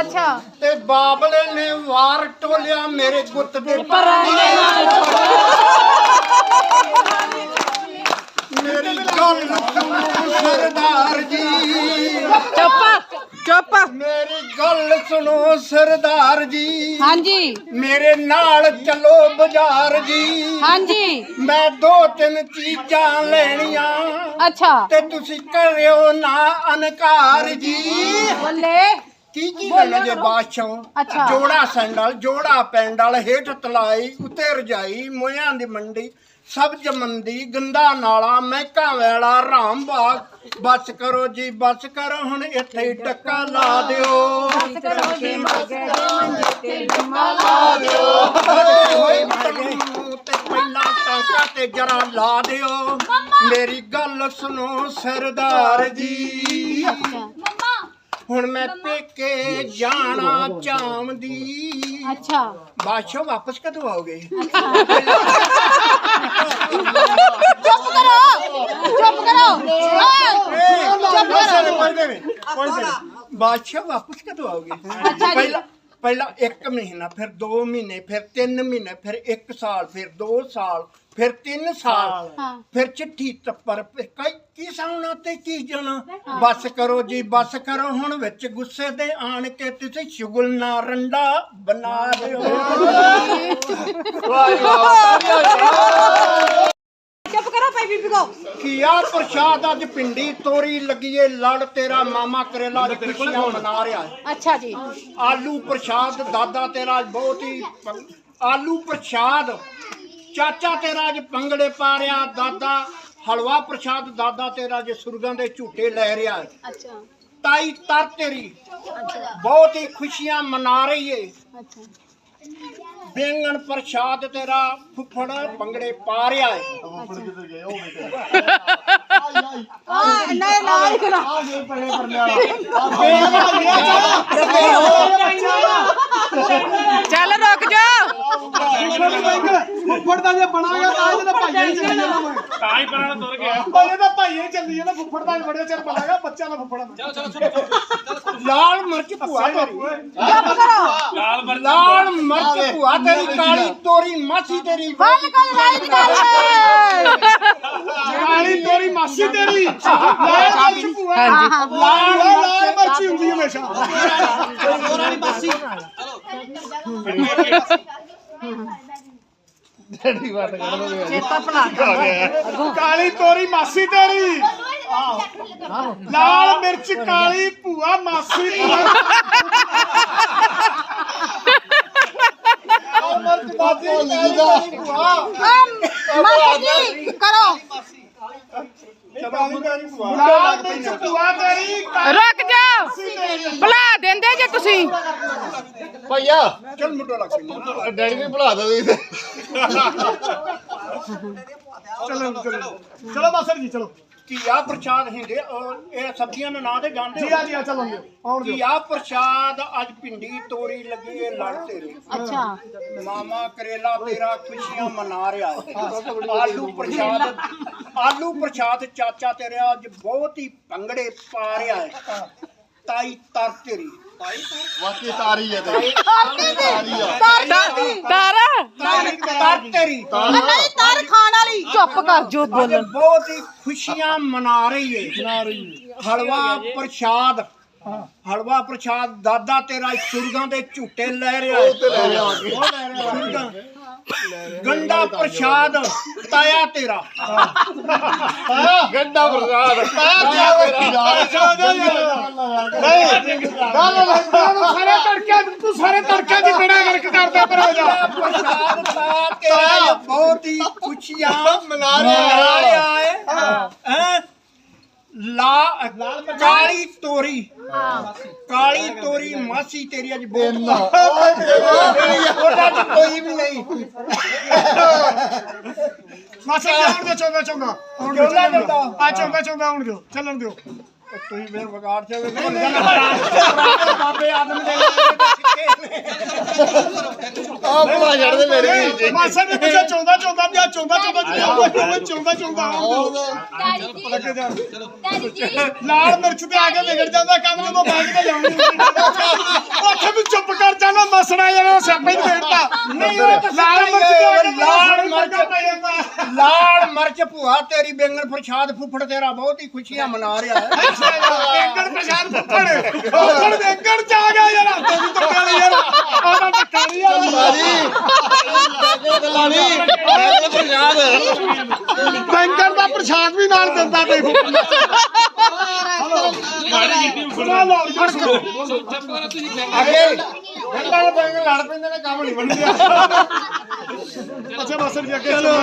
ਅੱਛਾ। ਤੇ ਬਾਬਲੇ ਨੇ ਵਾਰ ਟੋਲਿਆ ਮੇਰੇ ਗੁੱਤ ਦੇ ਮੇਰੀ ਗੱਲ ਸੁਣੋ ਸਰਦਾਰ ਜੀ। ਚੁੱਪ ਚੁੱਪ। ਮੇਰੀ ਗੱਲ ਸੁਣੋ ਸਰਦਾਰ ਜੀ। ਹਾਂਜੀ। ਮੇਰੇ ਨਾਲ ਚੱਲੋ ਬਾਜ਼ਾਰ ਜੀ। ਹਾਂਜੀ। ਮੈਂ ਦੋ ਤਿੰਨ ਚੀਜ਼ਾਂ ਲੈਣੀਆਂ। ਅੱਛਾ। ਤੇ ਤੁਸੀਂ ਕਰਿਓ ਨਾ ਅਨਕਾਰ ਜੀ। ਬੱਲੇ। ਕੀ ਕੀ ਲੈਣਾ ਜੇ ਬਾਦਸ਼ਾਹ। ਜੋੜਾ ਸੈਂਡਲ ਜੋੜਾ ਪੈਂਡਲ ਹੇਠ ਤਲਾਈ ਉੱਤੇ ਰਜਾਈ ਮੋਇਆਂ ਦੀ ਮੰਡੀ ਸਬਜ ਮੰਦੀ ਗੰਦਾ ਨਾਲਾ ਮਹਿਕਾ ਵੇਲਾ ਰਾਮ ਬਾਗ। ਬਸ ਕਰੋ ਜੀ ਬਸ ਕਰੋ ਹੁਣ ਇੱਥੇ ਟੱਕਾ ਲਾ ਦਿਓ। ਹੋਏ ਮੈਨੂੰ ਤੇ ਪਹਿਲਾਂ ਟਾਂਕਾ ਤੇ ਜਰਾ ਲਾ ਦਿਓ। ਮੇਰੀ ਗੱਲ ਸੁਣੋ ਸਰਦਾਰ ਜੀ। ਹੁਣ ਮੈਂ ਪੇਕੇ ਜਾਣਾ ਚਾਹੁੰਦੀ। ਅੱਛਾ। ਬਾਦਸ਼ਾਹ ਵਾਪਸ ਕਦੋਂ ਆਓਗੇ? ਚੁੱਪ ਕਰੋ। ਚੁੱਪ ਕਰੋ। ਓਏ, ਚੁੱਪ ਕਰੋ। ਬਾਦਸ਼ਾਹ ਵਾਪਸ ਕਦੋਂ ਆਓਗੇ? ਅੱਛਾ ਜੀ। ਪਹਿਲਾਂ ਪਹਿਲਾਂ 1 ਮਹੀਨਾ ਫਿਰ 2 ਮਹੀਨੇ ਫਿਰ 3 ਮਹੀਨੇ ਫਿਰ 1 ਸਾਲ ਫਿਰ 2 ਸਾਲ ਫਿਰ 3 ਸਾਲ। ਹਾਂ। ਫਿਰ ਚਿੱਠੀ ਤੱਪਰ ਫਿਰ ਕਈ ਕੀ ਸਾਉਣਾ ਤੇ ਕੀ ਜਣਾ? ਬਸ। ਕਰੋ ਜੀ ਬਸ ਕਰੋ ਹੁਣ ਵਿੱਚ ਗੁੱਸੇ ਦੇ ਆਣ ਕੇ ਤੁਸੀਂ ਸ਼ੁਗਲ ਨਾ ਰੰਡਾ ਬਣਾ ਦਿਓ। ਚੁੱਪ ਕੋ ਕੀਆ ਪ੍ਰਸ਼ਾਦ ਅੱਜ ਪਿੰਡੀ ਤੋਰੀ ਲੱਗੀਏ ਲੜ ਤੇਰਾ ਮਾਮਾ ਕਰੇਲਾ ਅੱਜ ਖੁਸ਼ੀਆਂ ਮਨਾ ਰਿਹਾ ਹੈ ਅੱਛਾ ਜੀ। ਆਲੂ ਪ੍ਰਸ਼ਾਦ ਦਾਦਾ ਤੇਰਾ ਅੱਜ ਬਹੁਤ ਹੀ ਆਲੂ ਪ੍ਰਸ਼ਾਦ ਚਾਚਾ ਤੇਰਾ ਅੱਜ ਪੰਗੜੇ ਪਾ ਰਿਹਾ ਦਾਦਾ ਹਲਵਾ ਪ੍ਰਸ਼ਾਦ ਦਾਦਾ ਤੇਰਾ ਅੱਜ ਸੁਰਗਾਂ ਦੇ ਝੂਟੇ ਲੈ ਰਿਹਾ ਹੈ ਅੱਛਾ। ਤਾਈ ਤਰ ਤੇਰੀ ਬਹੁਤ ਹੀ ਖੁਸ਼ੀਆਂ ਮਨਾ ਰਹੀ ਏ। ਅੱਛਾ। ਬੇਂਗਣ ਪ੍ਰਸ਼ਾਦ ਤੇਰਾ ਫੁੱਫੜ ਪੰਗੜੇ ਪਾ ਰਿਹਾ ਹੈ ਆ ਨਹੀਂ ਨਾਲ ਕਰਾ ਚੱਲ ਰੁਕ ਜਾ। ਫੁੱਫੜ ਦਾ ਜੇ ਬਣਾਗਾ ਤਾਂ ਇਹਦੇ ਭਾਈਆਂ ਹੀ ਚੱਲੀ ਜਾਣਾ ਤਾਂ ਹੀ ਪਰਾਂ ਤੁਰ ਗਿਆ। ਭਾਈਆਂ ਤਾਂ ਭਾਈਆਂ ਹੀ ਚੱਲੀ ਜਾਣਾ ਫੁੱਫੜ ਦਾ ਬੜੇ ਚਿਰ ਬਣਾਗਾ ਬੱਚਾ ਦਾ ਫੁੱਫੜ ਲਾਲ ਮਿਰਚ ਭੂਆ ਤੇਰੀ। ਚੁੱਪ ਕਰੋ। ਲਾਲ ਮਰਚ ਲਾਲ ਮਿਰਚ ਭੂਆ ਤੇਰੀ ਕਾਲੀ ਤੋਰੀ ਮਾਸੀ ਤੇਰੀ। ਬੰਦ ਕਰ ਰਾਈਟ ਕਰ ਕਾਲੀ ਤੇਰੀ ਮਾਸੀ ਤੇਰੀ। ਲਾਲ ਮਰਚ ਭੂਆ। ਹਾਂ ਹਾਂ ਲਾਲ ਲਾਲ ਮਰਚੀ ਹੁੰਦੀ ਹਮੇਸ਼ਾ। ਚੇਤਾ ਭਲਾ ਕਾਲੀ ਤੋਰੀ ਮਾਸੀ ਤੇਰੀ। ਲਾਲ ਮਿਰਚ ਕਾਲੀ ਭੂਆ ਮਾਸੀ ਲਾਲ ਮਿਰਚ ਮਾਸੀ ਕਾਲੀ ਭੂਆ। ਮਾਸੀ ਕਰੋ। ਲਾਲ ਮਿਰਚ ਭੂਆ ਤੇਰੀ ਰੁਕ ਜਾ ਭੁਲਾ ਦਿੰਦੇ ਜੇ ਤੁਸੀਂ। ਭਈਆ। ਚੱਲ ਮੁੰਡਾ ਲੱਗ ਪਈ ਡੈਡੀ ਵੀ ਭੁਲਾ ਦੋ ਤੁਸੀਂ ਚਲੋ ਚਲੋ। ਚਲੋ ਮਾਸਟਰ ਜੀ ਚਲੋ। ਕੀਆ ਪ੍ਰਸ਼ਾਦ ਹਿੰਦੇ ਇਹ ਸਬਜ਼ੀਆਂ ਦੇ ਨਾਂ ਤੇ ਜਾਣਦੇ ਜੀ ਹੋ? ਆ ਜੀ ਆ ਚਲਾਂਗੇ ਆਉਣ ਦਿਓ। ਕੀਆ ਪ੍ਰਸ਼ਾਦ ਅੱਜ ਪਿੰਡੀ ਤੋਰੀ ਲੱਗੀ ਏ ਲੜ ਤੇਰੇ। ਅੱਛਾ। ਮਾਮਾ ਕਰੇਲਾ ਤੇਰਾ ਖੁਸ਼ੀਆਂ ਮਨਾ ਰਿਹਾ ਹੈ। ਆਲੂ ਪ੍ਰਸ਼ਾਦ ਆਲੂ ਪ੍ਰਸ਼ਾਦ ਚਾਚਾ ਤੇਰੇ ਅੱਜ ਬਹੁਤ ਹੀ ਪੰਗੜੇ ਪਾ ਰਿਹਾ ਹੈ ਤਾਈ ਤਰ ਤੇਰੀ। ਵਾਕਈ ਤਾਰੀ? ਹੈ ਤੇ। ਤਾਰੀ ਆ। ਤਾਰਾ ਤਾਈ ਤਰ। ਤੇਰੀ। ਨਹੀਂ ਤਾਰ। ਖਾਣ ਵਾਲੀ। ਚੁੱਪ ਕਰ। ਜੋ ਅੱਜ ਬਹੁਤ ਹੀ ਖੁਸ਼ੀਆਂ ਮਨਾ ਰਹੀ ਏ। ਮਨਾ ਰਹੀ ਹਲਵਾ ਪ੍ਰਸ਼ਾਦ। ਹਲਵਾ ਪ੍ਰਸ਼ਾਦ ਦਾਦਾ ਤੇਰਾ ਸੁਰਗਾਂ ਦੇ ਝੂਟੇ ਲੈ ਰਿਹਾ ਹੈ। ਤੇ ਲੈ ਜਾ ਕੇ ਸੁਰਗਾਂ। ਗੰਡਾ ਪ੍ਰਸ਼ਾਦ ਤਾਇਆ ਤੇਰਾ। ਗੰਡਾ ਪ੍ਰਸਾਦ ਤਾਇਆ ਤੇਰਾ। ਸਾਰੇ ਤੜਕੇ ਤੂੰ ਸਾਰੇ ਤੜਕੇ ਦੀ ਬੇੜਾ ਗਰਕ ਕਰਦਾ ਪਰ ਹੋ ਜਾ। ਪ੍ਰਸ਼ਾਦ ਤਾਇਆ ਤੇਰਾ ਬਹੁਤ ਹੀ ਖੁਸ਼ੀਆਂ ਮਨਾ ਰਿਹਾ ਹੈ। ਹੈਂ? ਲਾ ਕਾਲੀ ਤੋਰੀ। ਕਾਲੀ ਤੋਰੀ ਮਾਸੀ ਤੇਰੀ ਅੱਜ ਬਹੁਤ ਉਹਦਾ ਚ ਕੋਈ ਵੀ ਨਹੀਂ। ਜੀ ਆਉਣ ਦਿਓ ਚੌਂਦਾ ਚੌਂਦਾ ਆਉਣ ਦਿਓ ਚੌਂਦਾ। ਆ ਚੌਂਦਾ ਚੌਂਦਾ ਆਉਣ ਦਿਓ। ਚੱਲਣ ਦਿਓ। ਤੁਸੀਂ ਮੇਰੇ ਵਿਗਾੜ ਚ ਬਾਬੇ ਆਦਮ ਦੇ ਆ ਭੁਲਾ ਛੱਡਦੇ ਮੇਰੇ ਵੀਰ ਜੀ। ਮਾਸਟਰ ਨੇ ਪੁੱਛਿਆ ਚੌਂਦਾ ਚੌਂਦਾ ਵੀ ਆ ਚੌਂਦਾ ਚੌਂਦਾ ਜੀ ਆਉਂਦਾ ਚੌਂਦਾ ਚੌਂਦਾ। ਆਉਣ ਦਿਓ ਲੱਗੇ ਜਾਣ ਲਾਲ ਮਿਰਚ ਤੇ ਆ ਕੇ ਵਿਗੜ ਜਾਂਦਾ ਕੰਮ ਜਦੋਂ ਬੈਗ ਤੇ ਜਾਣੀ ਦੱਸਣਾ ਯਾਰ ਸਿਆਪਾ ਹੀ ਦੇਤਾ ਨਹੀਂ ਉਹ ਤਾਂ ਲਾਲ ਮਿਰਚ ਲਾਲ ਲਾਲ ਮਿਰਚ ਮਿਰਚ ਲਾਲ ਮਿਰਚ ਭੂਆ ਤੇਰੀ ਬੈਂਗਣ ਪ੍ਰਸ਼ਾਦ ਫੁੱਫੜ ਤੇਰਾ ਬਹੁਤ ਹੀ ਖੁਸ਼ੀਆਂ ਮਨਾ ਰਿਹਾ ਹੈ। ਬੈਂਗਣ ਪ੍ਰਸ਼ਾਦ ਫੁੱਫੜ। ਫੁੱਫੜ ਬੈਂਗਣ ਚ ਆ ਗਿਆ ਯਾਰ ਹੱਥੋਂ ਦੀ ਟੱਕਾ ਨਹੀਂ ਯਾਰ। ਟੱਕਾ ਨਹੀਂ। ਯਾਰ ਬੈਂਗਣ ਦਾ ਪ੍ਰਸ਼ਾਦ ਵੀ ਨਾਲ ਦਿੰਦਾ ਸੁਣੋ ਅੱਗੇ ਗੱਲਾਂ ਬੈਂਗਣ ਲੜ ਪੈਂਦੇ ਨੇ ਕੰਮ ਨਹੀਂ ਬਣਦਾ। ਅੱਛਾ ਬਸ ਜੀ ਅੱਗੇ ਚਲੋ।